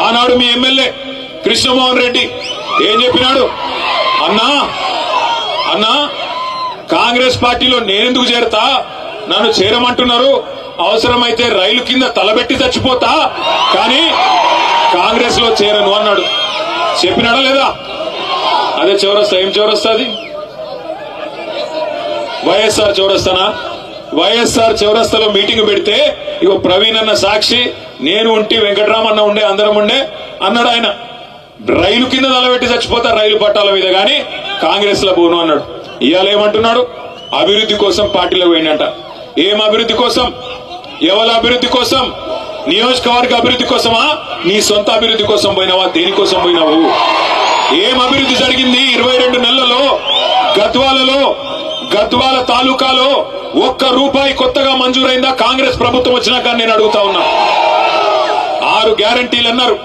ఆనాడు మీ ఎమ్మెల్యే కృష్ణమోహన్ రెడ్డి ఏం చెప్పినాడు? అన్నా అన్నా కాంగ్రెస్ పార్టీలో నేనెందుకు చేరతా? నన్ను చేరమంటున్నారు. అవసరమైతే రైలు కింద తలబెట్టి చచ్చిపోతా. కానీ కాంగ్రెస్లో చేరను అన్నాడు. చెప్పినాడా లేదా? అదే చౌరస్తా. ఏం చౌరస్తా అది? వైఎస్ఆర్ చౌరస్తానా? వైఎస్ఆర్ చౌరస్తాలో మీటింగ్ పెడితే ఇగో ప్రవీణ్ అన్న సాక్షి నేను ఉంటే వెంకటరామన్న ఉండే అందరం ఉండే అన్నాడు ఆయన. రైలు కింద తలబెట్టి చచ్చిపోతా రైలు పట్టాల మీద కానీ కాంగ్రెస్లో పోను అన్నాడు. ఇవాళ ఏమంటున్నాడు? అభివృద్ధి కోసం పార్టీలో పోయిందంట ఏం అభివృద్ధి కోసం? ఎవరి అభివృద్ధి కోసం? నియోజకవర్గ అభివృద్ధి కోసమా? నీ సొంత అభివృద్ధి కోసం పోయినావా? దేనికోసం పోయినావు? ఏం అభివృద్ధి జరిగింది ఇరవై రెండు నెలలలో? గద్వాలలో గద్వాల తాలూకాలో ఒక్క రూపాయి కొత్తగా మంజూరైందా? కాంగ్రెస్ ప్రభుత్వం వచ్చినాక నేను అడుగుతా ఉన్నా. ఆరు గ్యారంటీలు అన్నారు.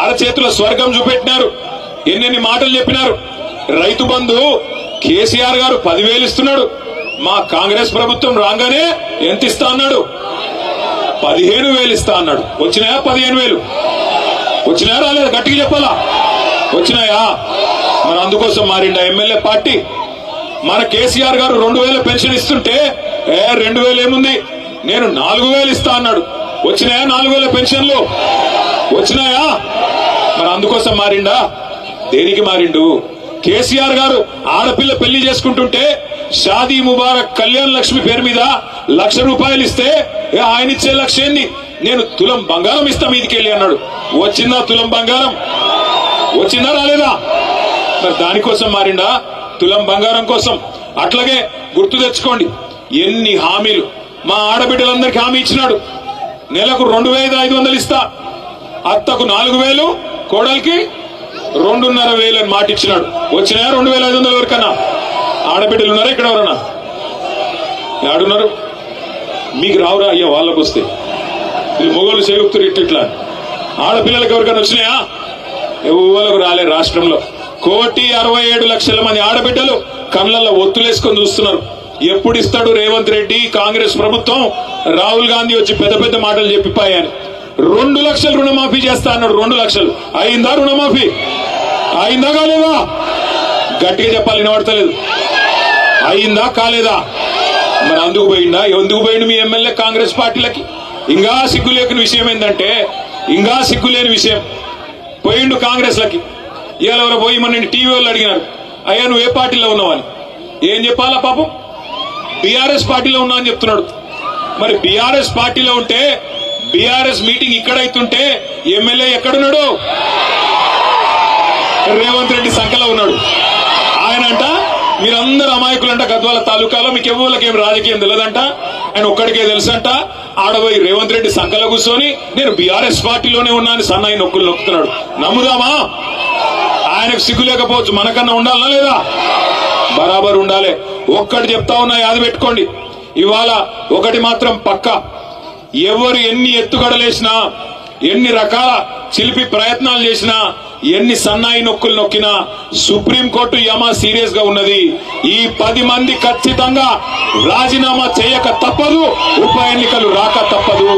అరచేతుల స్వర్గం చూపెట్టినారు. ఎన్నెన్ని మాటలు చెప్పినారు. రైతు బంధు కేసీఆర్ గారు పదివేలు ఇస్తున్నాడు. మా కాంగ్రెస్ ప్రభుత్వం రాగానే ఎంత ఇస్తా అన్నాడు? పదిహేను వేలు ఇస్తా అన్నాడు. వచ్చినాయా పదిహేను వేలు? వచ్చినాయా రాలేదు? గట్టిగా చెప్పాలా? వచ్చినాయా? మన అందుకోసం మారిండా ఎమ్మెల్యే పార్టీ. మన కేసీఆర్ గారు రెండు వేల పెన్షన్ ఇస్తుంటే ఏ రెండు వేలు ఏముంది? నేను నాలుగు వేలు ఇస్తా అన్నాడు. వచ్చినాయా నాలుగు వేల పెన్షన్లు? వచ్చినాయా? మరి అందుకోసం మారిండా? దేనికి మారిండు? కేసీఆర్ గారు ఆడపిల్ల పెళ్ళి చేసుకుంటుంటే షాదీ ముబారక్ కళ్యాణ్ లక్ష్మి పేరు మీద లక్ష రూపాయలు ఇస్తే ఆయన ఇచ్చే లక్ష ఏంది నేను తులం బంగారం ఇస్తా మీదికెళ్ళి అన్నాడు. వచ్చిందా తులం బంగారం? వచ్చిందా రాలేదా? మరి దానికోసం మారిండా? తులం బంగారం కోసం. అట్లాగే గుర్తు తెచ్చుకోండి ఎన్ని హామీలు. మా ఆడబిడ్డలందరికీ హామీ ఇచ్చినాడు. నెలకు రెండు వేల ఐదు వందలు ఇస్తా. అత్తకు నాలుగు వేలు కోడలికి రెండున్నర వేలు అని మాట ఇచ్చినాడు. వచ్చినాయా రెండు వేల ఐదు వందల వరకన్నా ఆడబిడ్డలు ఉన్నారా ఇక్కడ ఎవరన్నా? ఆడున్నారు మీకు రావురా అయ్యా వాళ్ళకు వస్తే. ఇది మొగోళ్ళు చేగుతున్నారు ఇట్లా ఆడపిల్లలకు ఎవరికైనా వచ్చినాయా? ఎవరికి రాలే రాష్ట్రంలో. కోటి అరవై ఏడు లక్షల మంది ఆడబిడ్డలు కళ్ళల్లో ఒత్తులేసుకొని చూస్తున్నారు. ఎప్పుడు ఇస్తాడు రేవంత్ రెడ్డి? కాంగ్రెస్ ప్రభుత్వం? రాహుల్ గాంధీ వచ్చి పెద్ద పెద్ద మాటలు చెప్పిపోయాను. రెండు లక్షలు రుణమాఫీ చేస్తా అన్నాడు రెండు లక్షలు. అయిందా రుణమాఫీ? అయిందా కాలేదా? గట్టిగా చెప్పాలి వినబడతలేదు అయిందా కాలేదా? మరి అందుకు పోయిందా? ఎందుకు పోయిండు మీ ఎమ్మెల్యే కాంగ్రెస్ పార్టీలకి? ఇంకా సిగ్గులేని విషయం ఏంటంటే ఇంకా సిగ్గులేని విషయం. పోయిండు కాంగ్రెస్ లకి ఇవాళ పోయి మన టీవీ వాళ్ళు అడిగినారు అయ్యా నువ్వు ఏ పార్టీలో ఉన్నావని? ఏం చెప్పాలా పాపం? బీఆర్ఎస్ పార్టీలో ఉన్నా అని చెప్తున్నాడు. మరి బీఆర్ఎస్ పార్టీలో ఉంటే బీఆర్ఎస్ మీటింగ్ ఇక్కడైతుంటే ఎమ్మెల్యే ఎక్కడున్నాడు? రేవంత్ రెడ్డి సంఖ్యలో ఉన్నాడు. ఆయన అంట మీరందరూ అమాయకులంట గద్వాల తాలూకాలో మీకు ఎవరికి ఏం రాజకీయం తెలియదంట ఆయన ఒక్కడికే తెలుసంట ఆడబోయి రేవంత్ రెడ్డి సంఖ్యలో కూర్చొని నేను బీఆర్ఎస్ పార్టీలోనే ఉన్నాను సన్నాయి నొక్కులు నొక్కుతున్నాడు. నమ్ముదామా ఆయనకు సిగ్గు లేకపోవచ్చు మనకన్నా ఉండాలనా లేదా? బరాబర్ ఉండాలి. ఒక్కటి చెప్తా ఉన్నా యాది పెట్టుకోండి. ఇవాళ ఒకటి మాత్రం పక్క. ఎవరు ఎన్ని ఎత్తుగడలేసినా ఎన్ని రకాల చిలిపి ప్రయత్నాలు చేసినా ఎన్ని సన్నాయి నొక్కులు నొక్కినా సుప్రీంకోర్టు యమా సీరియస్గా ఉన్నది. ఈ పది మంది ఖచ్చితంగా రాజీనామా చేయక తప్పదు ఉప ఎన్నికలు రాక తప్పదు.